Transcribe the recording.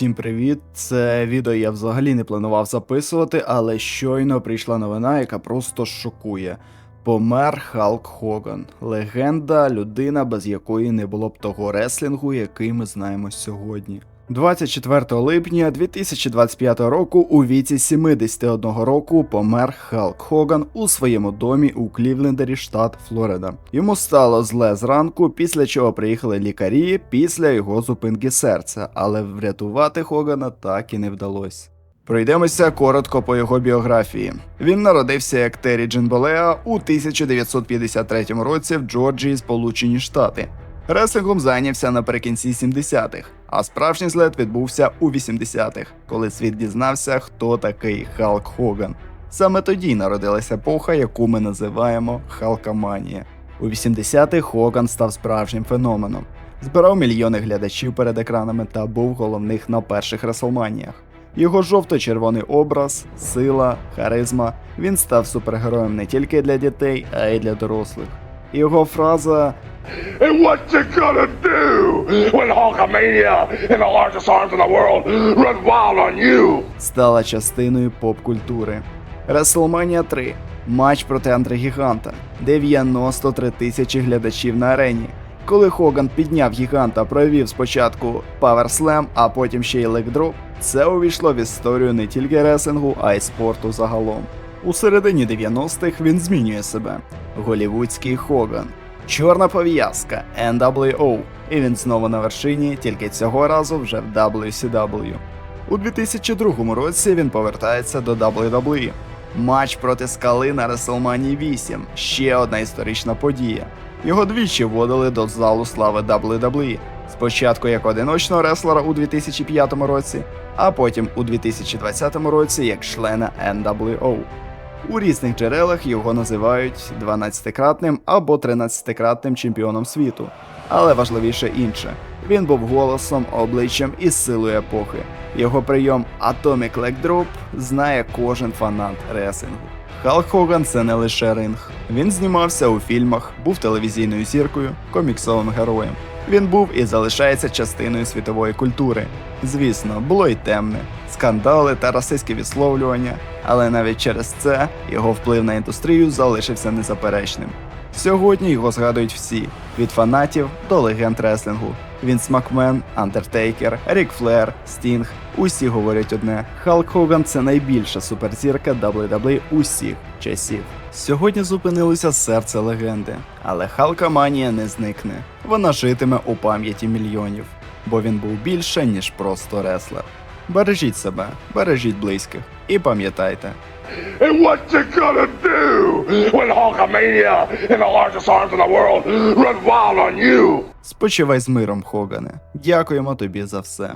Усім привіт! Це відео я взагалі не планував записувати, але щойно прийшла новина, яка просто шокує. Помер Халк Хоган, легенда, людина, без якої не було б того реслінгу, який ми знаємо сьогодні. 24 липня 2025 року у віці 71 року помер Халк Хоган у своєму домі у Клівлендері, штат Флорида. Йому стало зле зранку, після чого приїхали лікарі після його зупинки серця, але врятувати Хогана так і не вдалося. Пройдемося коротко по його біографії. Він народився як Террі Джинболеа у 1953 році в Джорджії, Сполучені Штати. Реслінгом зайнявся наприкінці 70-х, а справжній злет відбувся у 80-х, коли світ дізнався, хто такий Халк Хоган. Саме тоді народилася епоха, яку ми називаємо Халкаманія. У 80-х Хоган став справжнім феноменом, збирав мільйони глядачів перед екранами та був головних на перших Реслманіях. Його жовто-червоний образ, сила, харизма. Він став супергероєм не тільки для дітей, а й для дорослих. Його фраза And what you gonna do when Hulkamania and the largest arms in the world run wild on you? стала частиною поп-культури. WrestleMania 3. Матч проти Андре-Гіганта. 93 тисячі глядачів на арені. Коли Хоган підняв гіганта, провів спочатку Power Slam, а потім ще й легдроп, це увійшло в історію не тільки ресингу, а й спорту загалом. У середині 90-х він змінює себе. Голівудський Хоган. Чорна пов'язка NWO. І він знову на вершині, тільки цього разу вже в WCW. У 2002 році він повертається до WWE. Матч проти скали на WrestleMania 8 ще одна історична подія. Його двічі вводили до залу слави WWE. Спочатку як одиночного реслера у 2005 році, а потім у 2020 році як члена NWO. У різних джерелах його називають 12-кратним або 13-кратним чемпіоном світу. Але важливіше інше. Він був голосом, обличчям і силою епохи. Його прийом Atomic Leg Drop знає кожен фанат ресингу. Халк Хоган це не лише ринг. Він знімався у фільмах, був телевізійною зіркою, коміксовим героєм. Він був і залишається частиною світової культури. Звісно, було й темне, скандали та расистські висловлювання, але навіть через це його вплив на індустрію залишився незаперечним. Сьогодні його згадують всі від фанатів до легенд реслінгу. Вінс Макмен, Андертейкер, Рік Флер, Стінг. Усі говорять одне: Халк Хоган це найбільша суперзірка WWE усіх часів. Сьогодні зупинилося серце легенди, але Халкаманія не зникне. Вона житиме у пам'яті мільйонів, бо він був більше, ніж просто реслер. Бережіть себе, бережіть близьких і пам'ятайте, And what you gonna do when Hulkamania and the largest arms in the world run wild on you? спочивай з миром, Хогане. Дякуємо тобі за все.